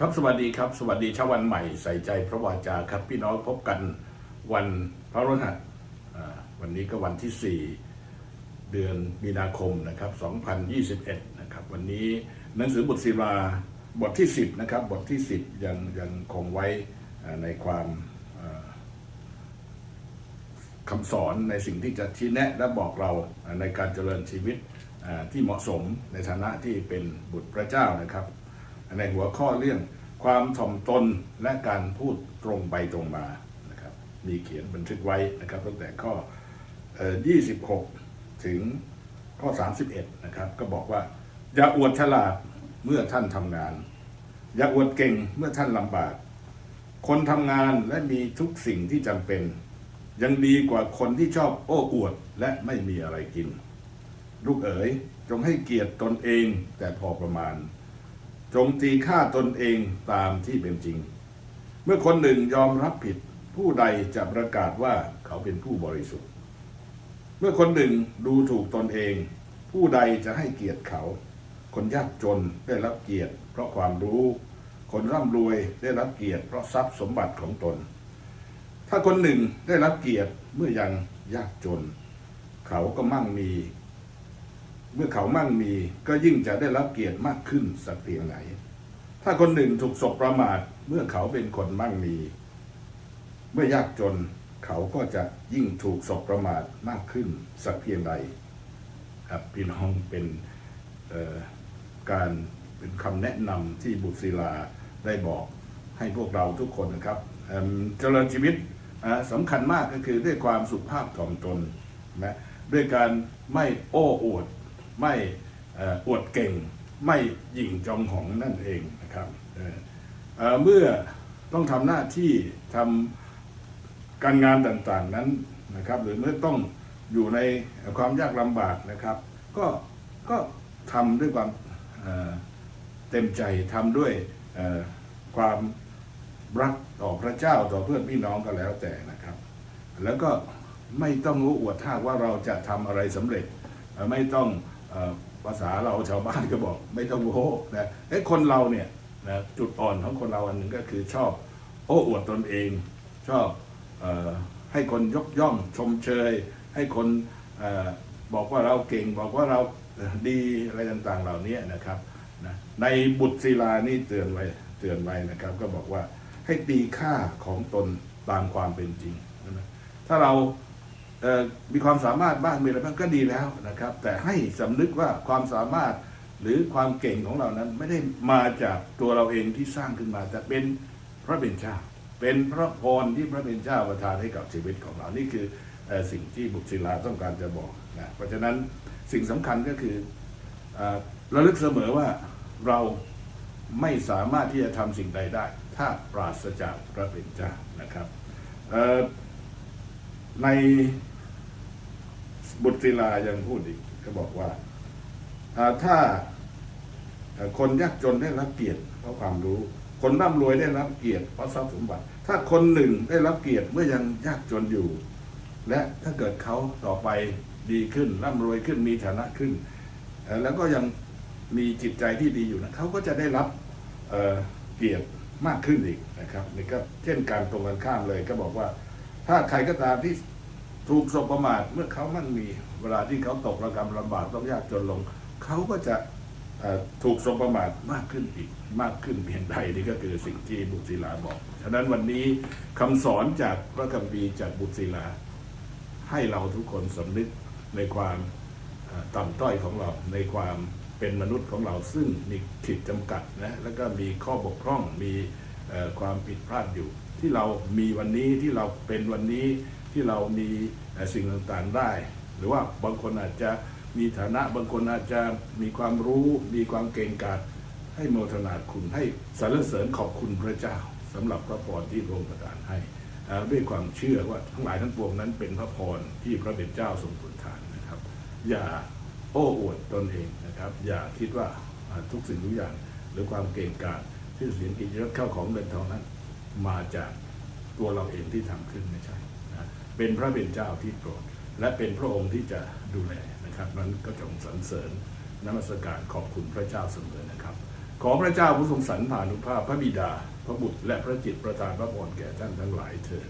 ครับสวัสดีครับ สวัสดีเช้าวันใหม่ใส่ใจพระวาจาครับพี่น้องพบกันวันพระรหัสวันนี้ก็วันที่ 4 เดือนมีนาคมนะครับ 2021 นะครับ วันนี้หนังสือบทศิลาบทที่ 10 นะครับ บทที่ 10 ยังยังคงไว้ในความคำสอนในสิ่งที่จะชี้แนะและบอกเราในการเจริญชีวิตที่เหมาะสมในฐานะที่เป็นบุตรพระเจ้านะครับ ในหัวข้อเรื่องความถ่อมตนและการพูดตรงไปตรงมานะครับมีเขียนบันทึกไว้นะครับตั้งแต่ข้อเอ่อ26 ถึงข้อ 31 นะครับ ก็บอกว่า อย่าอวดฉลาดเมื่อท่านทำงาน อย่าอวดเก่งเมื่อท่านลำบาก คนทำงานและมีทุกสิ่งที่จำเป็น ยังดีกว่าคนที่ชอบโอ้อวดและไม่มีอะไรกิน ลูกเอ๋ยจงให้เกียรติตนเองแต่พอประมาณ จงตีค่าตนเองตามที่เป็นจริง เมื่อคนหนึ่งยอมรับผิดผู้ใดจะประกาศว่าเขาเป็นผู้บริสุทธิ์ เมื่อคนหนึ่งดูถูกตนเอง ผู้ใดจะให้เกียรติเขา คนยากจนได้รับเกียรติ เพราะความรู้ คนร่ำรวยได้รับเกียรติ เพราะทรัพย์สมบัติของตน ถ้าคนหนึ่งได้รับเกียรติเมื่อยังยากจน เขาก็มั่งมี เมื่อเขามั่งมีก็ยิ่งจะได้รับเกียรติมากขึ้นสักเพียงไหน ถ้าคนหนึ่งถูกสบประมาทเมื่อเขาเป็นคนมั่งมี เมื่อยากจนเขาก็จะยิ่งถูกสบประมาทมากขึ้นสักเพียงใดครับพี่น้องเป็นการเป็นคำแนะนำที่บุตรศิลาได้บอกให้พวกเราทุกคนนะครับเอิ่มเจริญชีวิตสำคัญมากก็คือด้วยความสุภาพถ่อมตนนะด้วยการไม่โอ้อวด ไม่อวดเก่ง ไม่หยิ่งจองหองนั่นเองนะครับเมื่อต้องทำหน้าที่ทำการงานต่างๆนั้นนะครับ หรือเมื่อต้องอยู่ในความยากลำบากนะครับ ก็ก็ทำด้วยความเเต็มใจทำด้วยความรักต่อพระเจ้าต่อเพื่อนพี่น้องก็แล้วแต่นะครับ แล้วก็ไม่ต้องรู้อวดท่าว่าเราจะทำอะไรสำเร็จไม่ต้อง ภาษาเราชาวบ้านก็บอกไม่ต้องโอ้นะไอ้คนเราเนี่ยนะจุดอ่อนของคนเราอันหนึ่งก็คือชอบ โอ้อวดตนเอง ชอบอให้คนยกย่องชมเชย ให้คนอบอกว่าเราเก่ง บอกว่าเราดีอะไรต่างๆเหล่านี้นะครับนะในบุตรศิลานี่เตือนไว้เตือนไว้นะครับ ก็บอกว่าให้ตีค่าของตนตามความเป็นจริงนะถ้าเรา มีความสามารถบ้างมีอะไรบ้างก็ดีแล้วนะครับ แต่ให้สำนึกว่าความสามารถหรือความเก่งของเรานั้นไม่ได้มาจากตัวเราเองที่สร้างขึ้นมา แต่เป็นพระเป็นเจ้าเป็นพระพรที่พระเป็นเจ้าประทานให้กับชีวิตของเรานี่คืออสิ่งที่บุตรศิลาต้องการจะบอกนะเพราะฉะนั้นสิ่งสำคัญก็คืออระลึกเสมอว่าเราไม่สามารถที่จะทำสิ่งใดได้ ถ้าปราศจากพระเป็นเจ้านะครับใน บุตรศิลายังพูดอีกก็บอกว่า ถ้าคนยากจนได้รับเกียรติเพราะความรู้ คนร่ำรวยได้รับเกียรติเพราะทรัพย์สมบัติ ถ้าคนหนึ่งได้รับเกียรติเมื่อยังยากจนอยู่ และถ้าเกิดเขาต่อไปดีขึ้นร่ำรวยขึ้นมีฐานะขึ้น แล้วก็ยังมีจิตใจที่ดีอยู่นะเขาก็จะได้รับเเกียรติมากขึ้นอีกนะครับนี่ก็เช่นการตรงกันข้ามเลยก็บอกว่า ถ้าใครก็ตามที่ ถูกสบประมาทเมื่อเขามั่งมีเวลาที่เขาตกระกรรมลำบากต้องยากจนลง เขาก็จะถูกสบประมาทมากขึ้นอีกมากขึ้นเพียงใดนี่ก็คือสิ่งที่บุตรศิลาบอก ฉะนั้นวันนี้คำสอนจากพระคัมภีร์จากบุตรศิลา ให้เราทุกคนสำนึกในความต่ำต้อยของเราในความเป็นมนุษย์ของเราซึ่งมีขีดจำกัดนะแล้วก็มีข้อบกพร่องมีความผิดพลาดอยู่ ที่เรามีวันนี้ที่เราเป็นวันนี้ ที่เรามีเอ่อสิ่งต่างๆได้ หรือว่าบางคนอาจจะมีฐานะบางคนอาจจะมีความรู้มีความเก่งกาจให้โมทนาคุณให้สรรเสริญขอบคุณพระเจ้าสำหรับพระพรที่พระองค์ประทานให้ ด้วยความเชื่อว่าทั้งหลายทั้งปวงนั้นเป็นพระพรที่พระเป็นเจ้าทรงประทานนะครับ อย่าโอ้อวดตนเองนะครับ อย่าคิดว่าทุกสิ่งทุกอย่างหรือความเก่งกาจที่เสียงกิจยศเข้าของเงินทองนั้น มาจากตัวเราเองที่ทำขึ้นไม่ใช่ เป็นพระเป็นเจ้าที่โปรด และเป็นพระองค์ที่จะดูแลนะครับ นั้นก็จงสรรเสริญนมัสการขอบคุณพระเจ้าเสมอนะครับ ขอพระเจ้าผู้ทรงสรรพานุภาพพระบิดา พระบุตรและพระจิตประทานพระพรแก่ท่านทั้งหลายเถิด